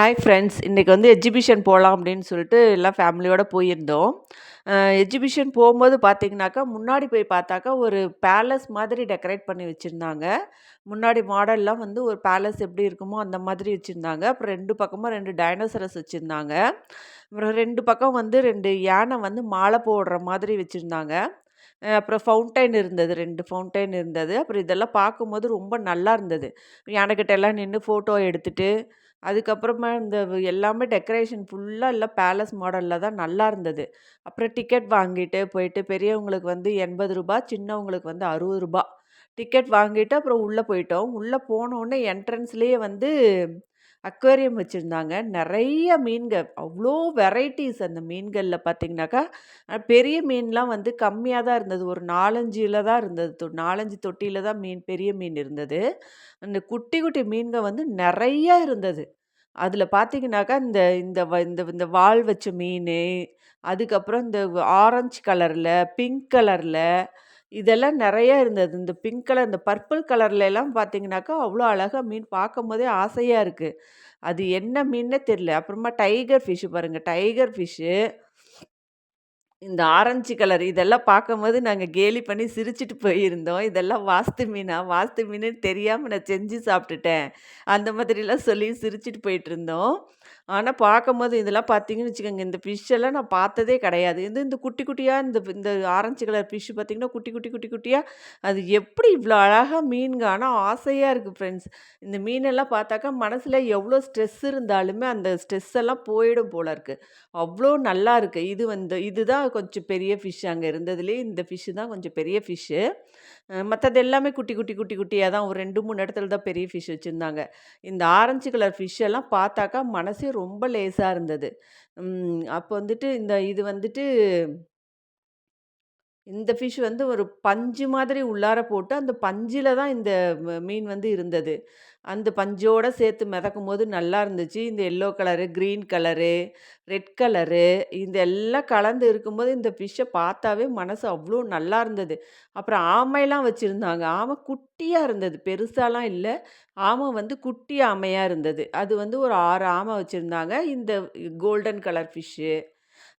Hi friends இன்றைக்கி வந்து exhibition போகலாம் அப்படின்னு சொல்லிட்டு எல்லாம் ஃபேமிலியோடு போயிருந்தோம். எக்ஸிபிஷன் போகும்போது பார்த்திங்கனாக்கா முன்னாடி போய் பார்த்தாக்கா ஒரு பேலஸ் மாதிரி டெக்கரேட் பண்ணி வச்சுருந்தாங்க. முன்னாடி மாடல்லாம் வந்து ஒரு பேலஸ் எப்படி இருக்குமோ அந்த மாதிரி வச்சுருந்தாங்க. அப்புறம் ரெண்டு பக்கமும் ரெண்டு டைனோசரஸ் வச்சுருந்தாங்க. அப்புறம் ரெண்டு பக்கம் வந்து ரெண்டு யானை வந்து மாலை போடுற மாதிரி வச்சுருந்தாங்க. அப்புறம் ஃபவுண்டைன் இருந்தது ரெண்டு ஃபவுண்டைன் இருந்தது. அப்புறம் இதெல்லாம் பார்க்கும்போது ரொம்ப நல்லா இருந்தது. யானைக்கிட்ட எல்லாம் நின்று ஃபோட்டோ எடுத்துகிட்டு அதுக்கப்புறமா இந்த எல்லாமே டெக்கரேஷன் ஃபுல்லாக எல்லாம் பேலஸ் மாடலில் தான் நல்லா இருந்தது. அப்புறம் டிக்கெட் வாங்கிட்டு போயிட்டு பெரியவங்களுக்கு வந்து எண்பது ரூபா சின்னவங்களுக்கு வந்து அறுபது ரூபா. டிக்கெட் வாங்கிட்டு அப்புறம் உள்ளே போயிட்டோம். உள்ளே போனோடனே என்ட்ரன்ஸ்லேயே வந்து அக்வேரியம் வச்சுருந்தாங்க. நிறைய மீன்கள் அவ்வளோ வெரைட்டிஸ் அந்த மீன்களில் பார்த்திங்கனாக்கா பெரிய மீன்லாம் வந்து கம்மியாக தான் இருந்தது. ஒரு நாலஞ்சில் தான் இருந்தது. தொ நாலஞ்சு தொட்டியில் தான் மீன் பெரிய மீன் இருந்தது. அந்த குட்டி குட்டி மீன்கள் வந்து நிறையா இருந்தது. அதில் பார்த்தீங்கன்னாக்கா இந்த இந்த வ இந்த இந்த வால் வச்ச மீன் அதுக்கப்புறம் இந்த ஆரஞ்சு கலரில் பிங்க் கலரில் இதெல்லாம் நிறையா இருந்தது. இந்த பிங்க் கலர் இந்த பர்பிள் கலர்லலாம் பார்த்தீங்கன்னாக்கா அவ்வளோ அழகாக மீன் பார்க்கும்போதே ஆசையாக இருக்குது அது என்ன மீன்னே தெரில அப்புறமா டைகர் ஃபிஷ்ஷு பாருங்கள் டைகர் ஃபிஷ்ஷு இந்த ஆரஞ்சு கலர் இதெல்லாம் பார்க்கும்போது நாங்கள் கேலி பண்ணி சிரிச்சிட்டு போயிருந்தோம். இதெல்லாம் வாஸ்து மீனா? வாஸ்து மீனுன்னு தெரியாமல் நான் செஞ்சு சாப்பிட்டுட்டேன். அந்த மாதிரிலாம் சொல்லி சிரிச்சிட்டு போயிட்டு இருந்தோம் ஆனால் பார்க்கும்போது இதெல்லாம் பார்த்தீங்கன்னு வச்சுக்கோங்க இந்த ஃபிஷ் எல்லாம் நான் பார்த்ததே கிடையாது. இது இந்த குட்டி குட்டியாக இந்த இந்த ஆரஞ்சு கலர் ஃபிஷ் பார்த்தீங்கன்னா குட்டி குட்டி குட்டி குட்டியாக அது எப்படி இவ்வளோ அழகாக மீன்க ஆனால் ஆசையாக இருக்குது ஃப்ரெண்ட்ஸ் இந்த மீனெல்லாம் பார்த்தாக்கா மனசில் எவ்வளோ ஸ்ட்ரெஸ் இருந்தாலுமே அந்த ஸ்ட்ரெஸ் எல்லாம் போயிடும் போல இருக்குது அவ்வளோ நல்லா இருக்குது இது வந்து இதுதான் கொஞ்சம் பெரிய ஃபிஷ் அங்கே இருந்ததுலேயே இந்த ஃபிஷ்ஷு தான் கொஞ்சம் பெரிய ஃபிஷ்ஷு மற்றது எல்லாமே குட்டி குட்டி குட்டி குட்டியாக தான் ஒரு ரெண்டு மூணு இடத்துல தான் பெரிய ஃபிஷ் வச்சுருந்தாங்க. இந்த ஆரஞ்சு கலர் ஃபிஷ் எல்லாம் பார்த்தாக்கா மனசே ரொம்ப லேசாக இருந்தது. அப்போ வந்துட்டு இந்த இது வந்துட்டு இந்த ஃபிஷ் வந்து ஒரு பஞ்சு மாதிரி உள்ளார போட்டு, அந்த பஞ்சில் தான் இந்த மீன் வந்து இருந்தது. அந்த பஞ்சோடு சேர்த்து மிதக்கும் போது நல்லா இருந்துச்சு. இந்த yellow colour, green colour, red colour இந்த எல்லாம் கலந்து இருக்கும்போது, இந்த ஃபிஷ்ஷை பார்த்தாவே மனசு அவ்வளோ நல்லா இருந்தது. அப்புறம் ஆமைலாம் வச்சுருந்தாங்க ஆமை குட்டியாக இருந்தது. பெருசாலாம் இல்லை ஆமை வந்து குட்டி ஆமையாக இருந்தது. அது வந்து ஒரு ஆறு ஆமை வச்சிருந்தாங்க. இந்த கோல்டன் கலர் ஃபிஷ்ஷு.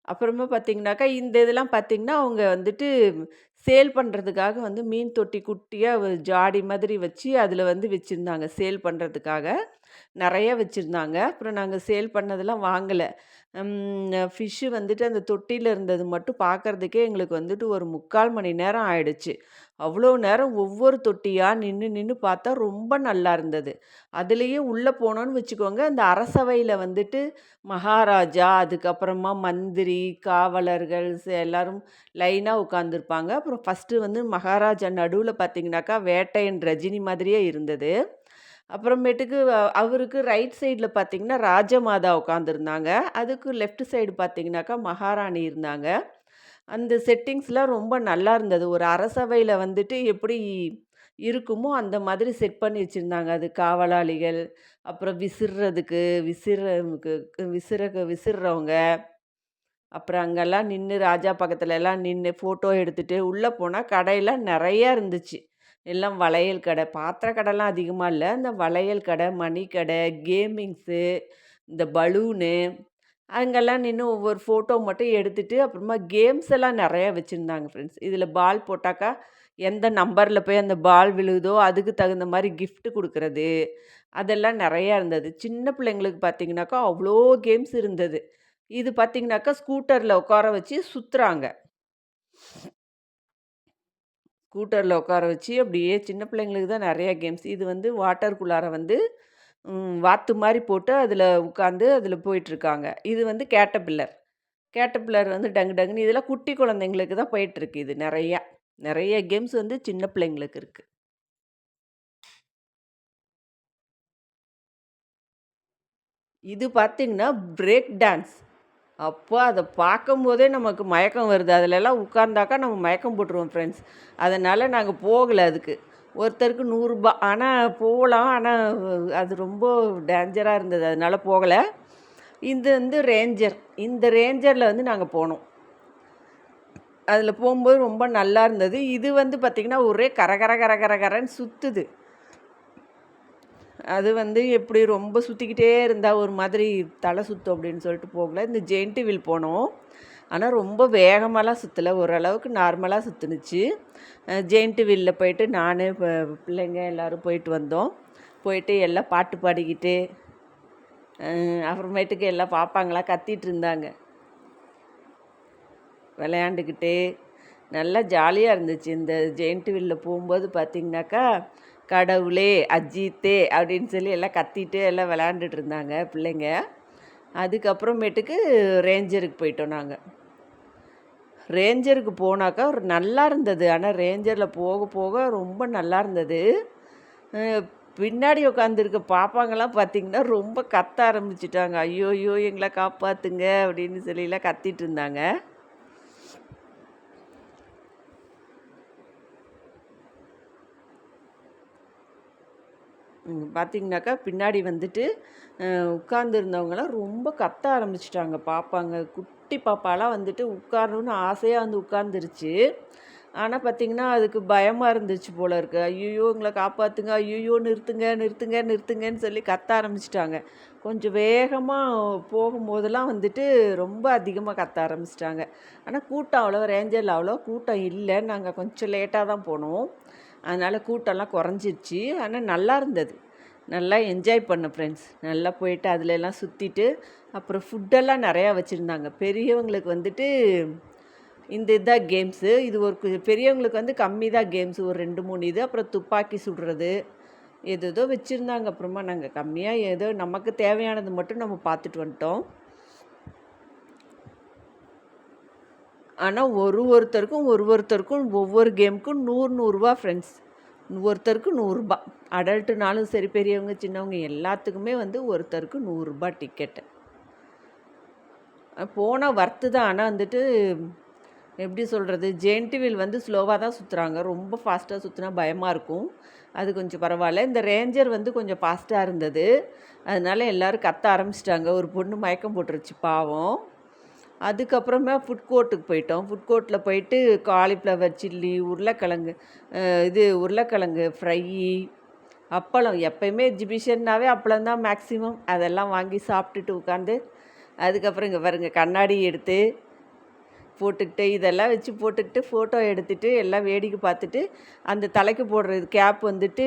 அப்புறமா பார்த்தீங்கன்னாக்கா, இந்த இதெல்லாம் பார்த்தீங்கன்னா, அவங்க வந்துட்டு சேல் பண்ணுறதுக்காக வந்து மீன் தொட்டி குட்டியாக ஒரு ஜாடி மாதிரி வச்சு, அதில் வந்து வச்சுருந்தாங்க சேல் பண்ணுறதுக்காக. நிறைய வச்சுருந்தாங்க அப்புறம் நாங்கள் சேல் பண்ணதெல்லாம் வாங்கலை ஃபிஷ்ஷு வந்துட்டு அந்த தொட்டியில் இருந்தது மட்டும் பார்க்கறதுக்கே எங்களுக்கு வந்துட்டு ஒரு 3/4 மணி நேரம் ஆயிடுச்சு. அவ்வளோ நேரம் ஒவ்வொரு தொட்டியாக நின்று நின்று பார்த்தா ரொம்ப நல்லா இருந்தது. அதுலேயே உள்ளே போனோன்னு வச்சுக்கோங்க, அந்த அரசவையில் வந்துட்டு மகாராஜா, அதுக்கப்புறமா மந்திரி, காவலர்கள் ஸ் எல்லாரும் லைனாக உட்காந்துருப்பாங்க. அப்புறம் ஃபர்ஸ்ட்டு வந்து மகாராஜா நடுவில் பார்த்தீங்கன்னாக்கா, வேட்டையன் ரஜினி மாதிரியே இருந்தது. அப்புறமேட்டுக்கு அவருக்கு ரைட் சைடில் பார்த்தீங்கன்னா, ராஜமாதா உட்காந்துருந்தாங்க. அதுக்கு லெஃப்ட் சைடு பார்த்தீங்கன்னாக்கா, மகாராணி இருந்தாங்க. அந்த செட்டிங்ஸ்லாம் ரொம்ப நல்லா இருந்தது. ஒரு அரசவையில் வந்துட்டு எப்படி இருக்குமோ, அந்த மாதிரி செட் பண்ணி வச்சுருந்தாங்க அது காவலாளிகள், அப்புறம் விசிறதுக்கு விசிறக்கு விசிற விசிறவங்க அப்புறம் அங்கெல்லாம் நின்று ராஜா பக்கத்துலலாம் நின்று ஃபோட்டோ எடுத்துகிட்டு உள்ளே போனால் கடையெல்லாம் நிறையா இருந்துச்சு. எல்லாம் வளையல் கடை. பாத்திர கடைலாம் அதிகமாக இல்லை இந்த வளையல் கடை, மணி கடை, கேமிங்ஸு, இந்த பலூனு அங்கெல்லாம் நின்று ஒவ்வொரு ஃபோட்டோ மட்டும் எடுத்துகிட்டு அப்புறமா கேம்ஸ் எல்லாம் நிறையா வச்சுருந்தாங்க ஃப்ரெண்ட்ஸ். இதில் பால் போட்டாக்கா, எந்த நம்பரில் போய் அந்த பால் விழுகுதோ, அதுக்கு தகுந்த மாதிரி கிஃப்ட்டு கொடுக்குறது அதெல்லாம் நிறையா இருந்தது. சின்ன பிள்ளைங்களுக்கு பார்த்திங்கனாக்கா அவ்வளோ கேம்ஸ் இருந்தது. இது பார்த்திங்கனாக்கா ஸ்கூட்டரில் உட்கார வச்சு சுற்றுறாங்க ஸ்கூட்டரில் உட்கார வச்சு அப்படியே சின்ன பிள்ளைங்களுக்கு தான் நிறையா கேம்ஸ். இது வந்து வாட்டருக்குள்ளார வந்து வாத்து மாதிரி போட்டு அதில் உட்காந்து அதில் போயிட்டுருக்காங்க. இது வந்து கேட்டபில்லர். கேட்டபில்லர் வந்து டங்கு டங்குன்னு இதெல்லாம் குட்டி குழந்தைங்களுக்கு தான் போயிட்டுருக்கு இது நிறையா நிறைய கேம்ஸ் வந்து சின்ன பிள்ளைங்களுக்கு இருக்குது இது பார்த்தீங்கன்னா, பிரேக் டான்ஸ். அப்போ அதை பார்க்கும்போதே நமக்கு மயக்கம் வருது. அதிலெல்லாம் உட்கார்ந்தாக்கா நம்ம மயக்கம் போட்டுருவோம் ஃப்ரெண்ட்ஸ். அதனால் நாங்கள் போகலை அதுக்கு. ஒருத்தருக்கு நூறுரூபா ஆனால் போகலாம் ஆனால் அது ரொம்ப டேஞ்சராக இருந்தது. அதனால் போகலை இது வந்து ரேஞ்சர். இந்த ரேஞ்சரில் வந்து நாங்கள் போனோம். அதில் போகும்போது ரொம்ப நல்லா இருந்தது. இது வந்து பார்த்திங்கன்னா ஒரே கர கர கர அது வந்து எப்படி ரொம்ப சுற்றிக்கிட்டே இருந்தால் ஒரு மாதிரி தலை சுற்றும் அப்படின்னு சொல்லிட்டு போகல. இந்த ஜெயின்ட்டு வில் போனோம். ஆனால் ரொம்ப வேகமாலாம் சுற்றலை ஓரளவுக்கு நார்மலாக சுற்றுனுச்சு ஜெயிண்ட்டு வில்ல போயிட்டு நான் பிள்ளைங்க எல்லோரும் போயிட்டு வந்தோம். போயிட்டு எல்லாம் பாட்டு பாடிக்கிட்டு அப்புறமேட்டுக்கு எல்லாம் பார்ப்பாங்களா கத்திட்டு இருந்தாங்க. விளையாண்டுக்கிட்டு. நல்லா ஜாலியாக இருந்துச்சு. இந்த ஜெயிண்ட்டு வில்ல போகும்போது பார்த்திங்கனாக்கா கடவுளே அஜித்தே அப்படின்னு சொல்லி எல்லாம் கத்திட்டு எல்லாம் விளையாண்டுட்டு இருந்தாங்க பிள்ளைங்க. அதுக்கப்புறமேட்டுக்கு ரேஞ்சருக்கு போயிட்டோம் நாங்கள் ரேஞ்சருக்கு போனாக்கா ஒரு நல்லா இருந்தது. ஆனால் ரேஞ்சரில் போக போக ரொம்ப நல்லா இருந்தது. பின்னாடி உட்காந்துருக்க பாப்பாங்கெல்லாம் பார்த்திங்கன்னா ரொம்ப கத்த ஆரம்பிச்சிட்டாங்க. ஐயோ ஐயோ எங்களை காப்பாற்றுங்க அப்படின்னு சொல்லிலாம் கத்திட்டு இருந்தாங்க. பார்த்திங்கனாக்கா பின்னாடி வந்துட்டு உட்காந்துருந்தவங்களாம் ரொம்ப கத்த ஆரம்பிச்சிட்டாங்க. பாப்பாங்க குட்டி பாப்பாலாம் வந்துட்டு உட்காரணுன்னு ஆசையாக வந்து உட்காந்துருச்சு ஆனால் பார்த்திங்கன்னா அதுக்கு பயமாக இருந்துச்சு போல இருக்கு. ஐயோ எங்களை காப்பாற்றுங்க ஐயோ நிறுத்துங்க நிறுத்துங்க நிறுத்துங்கன்னு சொல்லி கத்த ஆரம்பிச்சிட்டாங்க. கொஞ்சம் வேகமாக போகும்போதெல்லாம் வந்துட்டு ரொம்ப அதிகமாக கத்த ஆரம்பிச்சிட்டாங்க. ஆனால் கூட்டம் அவ்வளோ ரேஞ்சரில் அவ்வளோ கூட்டம் இல்லை நாங்கள் கொஞ்சம் லேட்டாக தான் போனோம். அதனால் கூட்டம்லாம் குறைஞ்சிருச்சு. ஆனால் நல்லா இருந்தது. நல்லா என்ஜாய் பண்ணோம் ஃப்ரெண்ட்ஸ் நல்லா போயிட்டு அதிலெல்லாம் சுற்றிட்டு அப்புறம் ஃபுட்டெல்லாம் நிறையா வச்சுருந்தாங்க. பெரியவங்களுக்கு வந்துட்டு இந்த இதுதான் கேம்ஸு இது ஒரு கு- பெரியவங்களுக்கு வந்து கம்மி தான் கேம்ஸ் ஒரு ரெண்டு மூணு இது அப்புறம் துப்பாக்கி சுடுறது ஏதேதோ வச்சுருந்தாங்க. அப்புறமா நாங்கள் கம்மியாக ஏதோ நமக்கு தேவையானது மட்டும் நம்ம பார்த்துட்டு வந்துட்டோம். ஆனால் ஒரு ஒருத்தருக்கும் ஒரு ஒருத்தருக்கும் ஒவ்வொரு கேமுக்கும் நூறு நூறுரூவா ஃப்ரெண்ட்ஸ் ஒருத்தருக்கு நூறுரூபா அடல்ட்டுனாலும் சரி பெரியவங்க சின்னவங்க எல்லாத்துக்குமே வந்து ஒருத்தருக்கு நூறுரூபா டிக்கெட்டு போனால் வர்த்து தான். ஆனால் வந்துட்டு எப்படி சொல்கிறது ஜென்டிவில் வந்து ஸ்லோவாக தான் சுற்றுறாங்க ரொம்ப ஃபாஸ்ட்டாக சுற்றினா பயமாக இருக்கும். அது கொஞ்சம் பரவாயில்ல. இந்த ரேஞ்சர் வந்து கொஞ்சம் ஃபாஸ்ட்டாக இருந்தது. அதனால் எல்லோரும் கத்த ஆரம்பிச்சிட்டாங்க. ஒரு பொண்ணு மயக்கம் போட்டுருச்சு பாவம். அதுக்கப்புறமா ஃபுட் கோர்ட்டுக்கு போயிட்டோம். ஃபுட் கோர்ட்டில் போயிட்டு காலிஃப்ளவர் சில்லி உருளைக்கிழங்கு இது உருளைக்கிழங்கு ஃப்ரை அப்பளம். எப்பயுமே எக்ஸிபிஷன்னாவே அப்பளம் தான் மேக்ஸிமம் அதெல்லாம் வாங்கி சாப்பிட்டுட்டு உட்காந்து அதுக்கப்புறம் இங்கே பாருங்க கண்ணாடி எடுத்து போட்டுக்கிட்டு இதெல்லாம் வச்சு போட்டுக்கிட்டு ஃபோட்டோ எடுத்துகிட்டு எல்லாம் வேடிக்கை பார்த்துட்டு அந்த தலைக்கு போடுறது கேப் வந்துட்டு